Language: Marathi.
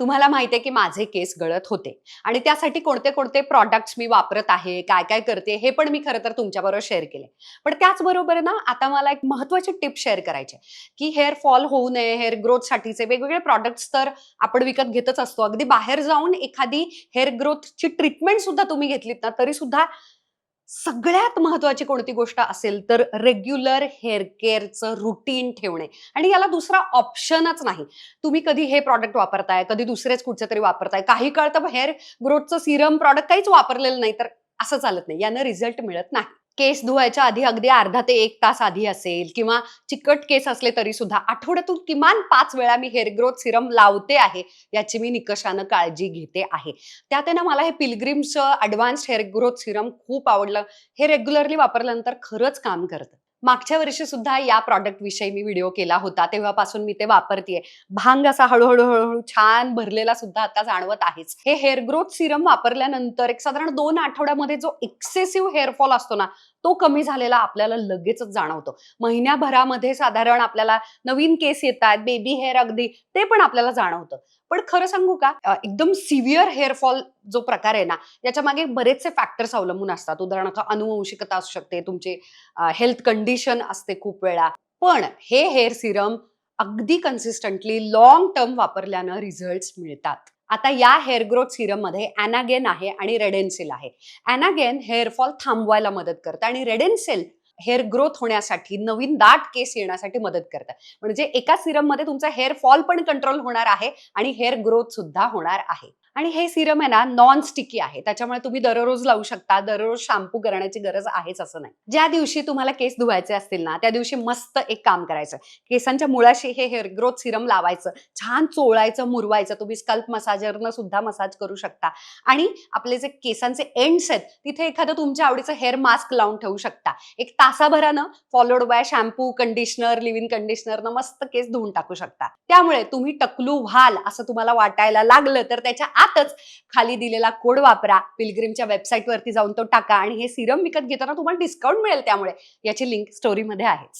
तुम्हाला माहिती आहे की माझे केस गळत होते. आणि त्यासाठी कोणते कोणते प्रॉडक्ट्स मी वापरत आहे काय काय करते हे पण मी खरं तर तुमच्याबरोबर शेअर केले पण त्याचबरोबर ना आता मला एक महत्वाची टिप शेअर करायची की हेअर फॉल होऊ नये हेअर ग्रोथसाठीचे वेगवेगळे प्रॉडक्ट्स तर आपण विकत घेतच असतो. अगदी बाहेर जाऊन एखादी हेअर ग्रोथची ट्रीटमेंट सुद्धा तुम्ही घेतलीत ना तरी सुद्धा सगळ्यात महत्वाची कोणती गोष्ट असेल तर रेग्युलर हेअर केअरचं रुटीन ठेवणे. आणि याला दुसरा ऑप्शनच नाही. तुम्ही कधी हे प्रॉडक्ट वापरताय कधी दुसरेच कुठचे तरी वापरताय. काही काळ तर हेअर ग्रोथचं सिरम प्रॉडक्ट काहीच वापरलेलं नाही तर असं चालत नाही. यानं रिझल्ट मिळत नाही. केस धुवायच्या आधी अगदी अर्धा ते एक तास आधी असेल किंवा चिकट केस असले तरी सुद्धा आठवड्यातून किमान पाच वेळा मी हेअर ग्रोथ सिरम लावते आहे याची मी निकषानं काळजी घेते आहे. त्यात आहे ना मला हे पिलग्रिमचं ॲडव्हान्स्ड हेअर ग्रोथ सिरम खूप आवडलं. हे रेग्युलरली वापरल्यानंतर खरंच काम करतं. मागच्या वर्षी सुद्धा या प्रॉडक्ट विषयी मी व्हिडिओ केला होता. तेव्हापासून मी ते वापरतेय. भांग असा हळूहळू हळूहळू छान भरलेला सुद्धा आता जाणवत आहेच. हे हेअर ग्रोथ सिरम वापरल्यानंतर एक साधारण दोन आठवड्यामध्ये जो एक्सेसिव्ह हेअरफॉल असतो ना तो कमी झालेला आपल्याला लगेचच जाणवतो. महिन्याभरामध्ये साधारण आपल्याला नवीन केस येतात बेबी हेअर अगदी ते पण आपल्याला जाणवतं. पण खरं सांगू का एकदम सिव्हिअर हेअरफॉल जो प्रकार आहे ना याच्या मागे बरेचसे फॅक्टर्स अवलंबून असतात. उदाहरणार्थ अनुवंशिकता असू शकते तुमची हेल्थ कंडिशन असते खूप वेळा. पण हे हेअर सिरम अगदी कन्सिस्टंटली लॉंग टर्म वापरल्यानं रिझल्ट मिळतात. आता या हेअर ग्रोथ सिरममध्ये अॅनागेन आहे आणि रेडेन्सिल आहे. अॅनागेन हेअरफॉल थांबवायला मदत करतं आणि रेडेन्सिल हेअर ग्रोथ होण्यासाठी नवीन दाट केस येण्यासाठी मदत करतं. म्हणजे एका सिरममध्ये तुमचा हेअर फॉल पण कंट्रोल होणार आहे आणि हेअर ग्रोथ सुद्धा होणार आहे. आणि हे सिरम आहे ना नॉन स्टिकी आहे. त्याच्यामुळे तुम्ही दररोज लावू शकता दररोज शॅम्पू करण्याची गरज आहेच असं नाही. ज्या दिवशी तुम्हाला केस धुवायचे असतील ना त्या दिवशी मस्त एक काम करायचं. केसांच्या मुळाशी हे हेअर ग्रोथ सिरम लावायचं छान चोळायचं मुरवायचं. तुम्ही स्कल्प मसाजरनं सुद्धा मसाज करू शकता. आणि आपले जे केसांचे एंड्स आहेत तिथे एखादं तुमच्या आवडीचं हेअर मास्क लावून ठेवू शकता. एक तासाभरानं followed by shampoo conditioner leave in कंडिशनरनं मस्त केस धुवून टाकू शकता. त्यामुळे तुम्ही टकलू व्हाल असं तुम्हाला वाटायला लागलं तर त्याच्या आतच खाली दिलेला कोड वापरा. पिलग्रिमच्या वेबसाईटवरती जाऊन तो टाका आणि हे सिरम विकत घेताना तुम्हाला डिस्काउंट मिळेल त्यामुळे. याची लिंक स्टोरीमध्ये आहेच.